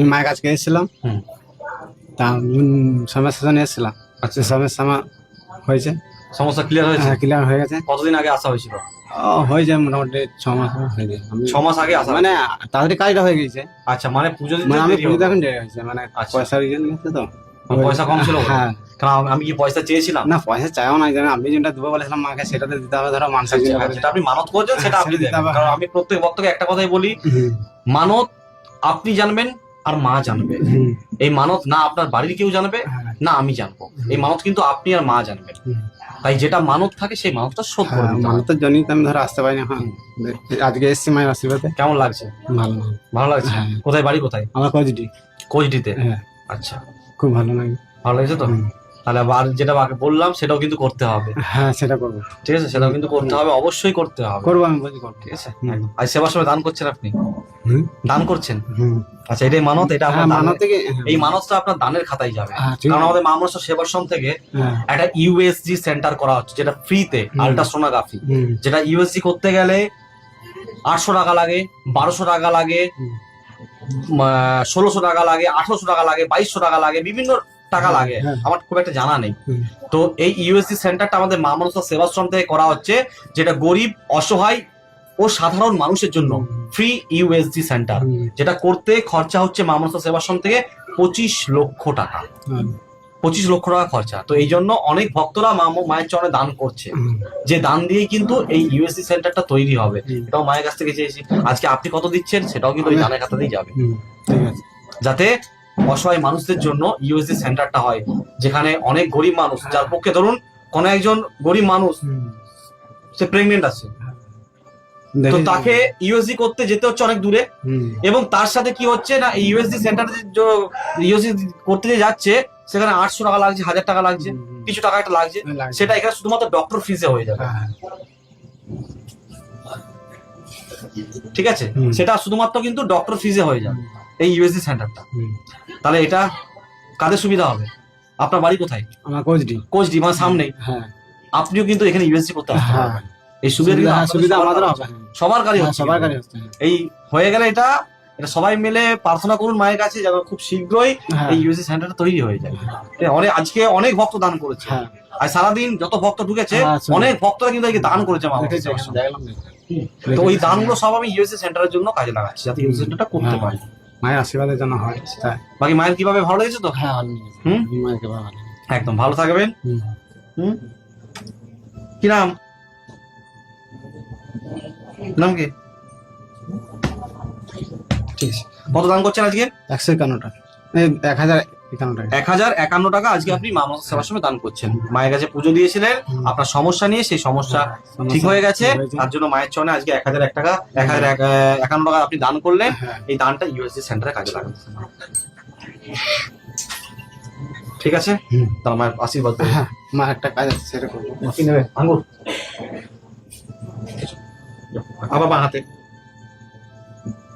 আমি মায়ের কাছে এসেছিলাম তা সমস্যা এসেছিলাম। আচ্ছা। সমস্যা আমার হয়েছে। সমস্যা ক্লিয়ার হয়েছে? হ্যাঁ ক্লিয়ার হয়ে গেছে। কতদিন আগে আসা হয়েছিল? হয়ে যায় মোটামুটি ছ মাস হয়ে যায়। ছ মাস আগে আসা মানে তাড়াতাড়ি কাজটা হয়ে গেছে আচ্ছা মানে পুজো মানে আমি পুজো। এখন দেরি হয়েছে মানে আচ্ছা। পয়সা নিয়েছে তো। পয়সা কম ছিল হ্যাঁ। কারণ আমি কি পয়সা চেয়েছিলাম? না পয়সা চাইও না জানো আমি যেটা দেবো বলেছিলাম মাকে সেটাতে দিতে হবে ধরো মানুষের জন্য আচ্ছা, যেটা আপনি মানত করছেন সেটা আপনি দিতে দেবেন। হবে। কারণ আমি প্রত্যেক বক্তকে একটা কথাই বলি মানত আপনি জানবেন আর মা জানবে। এই মানত না আপনার বাড়ির কেউ জানবে হ্যাঁ, না আমি জানব। এই মানত কিন্তু আপনি আর মা জানবেন। তাই যেটা মানত থাকে সেই মানতটা শোধ করে হ্যাঁ দিতে মানে হবে। তো জন্যই তো আমি ধরো আসতে পারি না আজকে এসছি মায়ের আশীর্বাদে। কেমন লাগছে? ভালো ভালো। লাগছে? হ্যাঁ। কোথায় বাড়ি কোথায়? আমার কোচডি কোচডিতে হ্যাঁ। আচ্ছা। খুব ভালো লাগে। ভালো লাগছে তো? তাহলে আবার যেটা আগে বললাম সেটাও কিন্তু করতে হবে। হ্যাঁ সেটা করব। ঠিক আছে? সেটাও কিন্তু করতে হবে অবশ্যই করতে হবে। করব আমি বলছি করব। ঠিক আছে। একদম। সেবার সময় দান করছেন আপনি? দান করছেন? হুম। আচ্ছা এটাই মানত? এটা হ্যাঁ আপনার দানের- থেকে এই মানতটা আপনার দানের খাতায় যাবে। হ্যাঁ, কারণ আমাদের মামরসা সেবাশ্রম থেকে হ্যাঁ, একটা ইউএসজি সেন্টার করা হচ্ছে যেটা ফ্রিতে। আল্ট্রাসোনোগ্রাফি যেটা ইউএসজি করতে গেলে আটশো টাকা লাগে বারোশো টাকা লাগে ষোলোশো টাকা লাগে আঠারোশো টাকা লাগে বাইশশো টাকা লাগে বিভিন্ন টাকা লাগে। হ্যাঁ। আমার খুব একটা জানা নেই। তো এই ইউএসজি সেন্টারটা আমাদের মা মনসা সেবাশ্রম থেকে করা হচ্ছে যেটা গরিব অসহায় ও সাধারণ মানুষের জন্য ফ্রি ইউএসজি সেন্টার যেটা করতে খরচা হচ্ছে মা মনসা সেবাশ্রম থেকে পঁচিশ লক্ষ টাকা। পঁচিশ লক্ষ টাকা খরচা। তো এই জন্য অনেক ভক্তরা মা মায়ের চরণে দান করছে। যে দান দিয়ে কিন্তু এই ইউএসসি সেন্টারটা তৈরি হবে। এটাও মায়ের কাছ থেকে চেয়েছি। আজকে আপনি কত দিচ্ছেন সেটাও কিন্তু ওই দানের খাতাতেই যাবে। ঠিক আছে। যাতে অসহায় মানুষদের জন্য ইউএসসি সেন্টারটা হয় যেখানে অনেক গরিব মানুষ যার পক্ষে ধরুন কোন একজন গরিব মানুষ সে প্রেগনেন্ট আছে। তো তাকে ইউএসসি করতে যেতে হচ্ছে অনেক দূরে। এবং তার সাথে কি হচ্ছে না ইউএসসি সেন্টার ইউএসসি করতে যে যাচ্ছে সেখানে আটশো টাকা লাগছে হাজার টাকা লাগছে কিছু টাকা একটা লাগছে। সেটা এখানে শুধুমাত্র ডক্টর ফিজে হয়ে যাবে। হ্যাঁ, ঠিক আছে? সেটা শুধুমাত্র কিন্তু ডক্টর ফিজে হয়ে যাবে এই ইউএসসি সেন্টারটা তাহলে এটা কাদের সুবিধা হবে? আপনার বাড়ি কোথায়? আমার কোচডি। কোচডি মানে সামনেই। হ্যাঁ। আপনিও কিন্তু এখানে ইউএসসি করতে হ্যাঁ। পারবেন। এই সুবিধা সুবিধা আমাদের হবে। সবার কাছে হ্যাঁ, সবার কাছে। এই হয়ে গেলে এটা এটা সবাই মিলে প্রার্থনা করুন মায়ের কাছে যেন খুব শীঘ্রই হ্যাঁ। এই ইউএসসি সেন্টারটা তৈরি হয়ে যায়। অনেক আজকে অনেক ভক্ত দান করেছে। হ্যাঁ। আর সারাদিন যত ভক্ত ঢুকেছে অনেক ভক্তরা কিন্তু দান করেছে। তো ওই দানগুলো সব আমি ইউএসসি সেন্টারের জন্য কাজে লাগাচ্ছি যাতে ইউএসসি সেন্টারটা করতে। পারি। মায়ের আশীর্বাদের জন্য হয় বাকি মায়ের কীভাবে ভালো লেগেছে তো? হ্যাঁ। একদম ভালো থাকবেন। হুম? কি নাম? নাম কি? ঠিক আছে। কত দান করছেন আজকে? একশো একান্ন টাকা। এক হাজার একান্ন টাকা। এক হাজার একান্ন টাকা আজকে আপনি মা মনসা সেবার সময় দান করছেন। মায়ের কাছে পুজো দিয়েছিলেন আপনার সমস্যা নিয়ে সেই সমস্যা ঠিক হয়ে গেছে। তার জন্য মায়ের চরণে আজকে এক হাজার এক টাকা এক হাজার এক- একান্ন টাকা আপনি দান করলেন। হ্যাঁ। এই দানটা ইউএসডি সেন্টারে কাজে লাগান। ঠিক আছে? হুম। তাহলে মায়ের আশীর্বাদ। হ্যাঁ মা একটা কাজ আছে করব। কি নেবে আঙ্গুর। আবার বাঁ হাতে